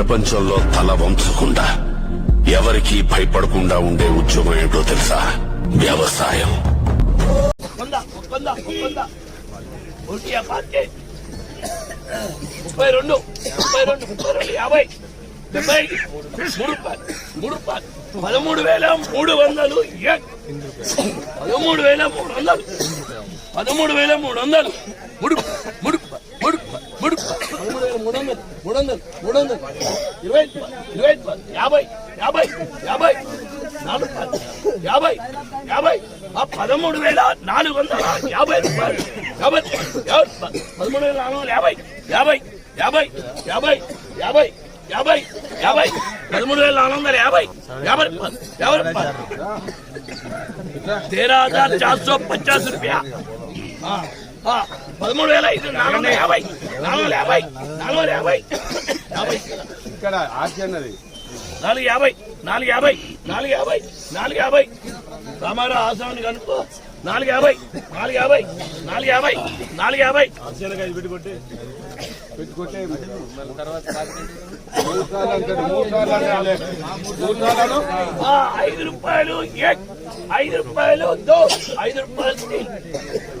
ప్రపంచంలో తల వంచకుండా ఎవరికి భయపడకుండా ఉండే ఉద్యోగం ఏంటో తెలుసా? వ్యవసాయం. ముప్పై రెండు ముప్పై రెండు ముప్పై రెండు యాభై. డెబ్బై మూడు మూడు పదమూడు వేల మూడు వందలు పదమూడు వేల మూడు వందలు. పదమూడు వేల మూడు వందలు. మూడు మూడు మూడు వందలు మూడు వందలు మూడు వందలు ఇరవై ఐదు రూపాయలు, ఇరవై ఐదు రూపాయలు, యాభై యాభై యాభై నాలుగు రూపాయలు, యాభై యాభై ఆ పదమూడు వేల నాలుగు వందల యాభై రూపాయలు యాభై యాభై రూపాయలు. పదమూడు వేల నాలుగు వందల యాభై యాభై యాభై యాభై యాభై యాభై యాభై పదమూడు వేల నాలుగు వందల యాభై యాభై రూపాయలు యాభై రూపాయలు तेरह हजार चार सौ पचास रुपया हाँ, हाँ, పదమూడు వేల ఐదు నాలుగు వందల యాభై. నాలుగు వందల యాభై. నాలుగు వందల యాభై. యాభై. ఇక్కడ అన్నది. నాలుగు యాభై. నాలుగు యాభై. నాలుగు యాభై. నాలుగు యాభై. రామారావు ఆసాన్ని కనుక్కో నాలుగు యాభై. నాలుగు యాభై. నాలుగు యాభై. నాలుగు యాభై. పెట్టుకుంటే ఆ, ఐదు రూపాయలు ఐదు రూపాయలు దో. ఐదు రూపాయలు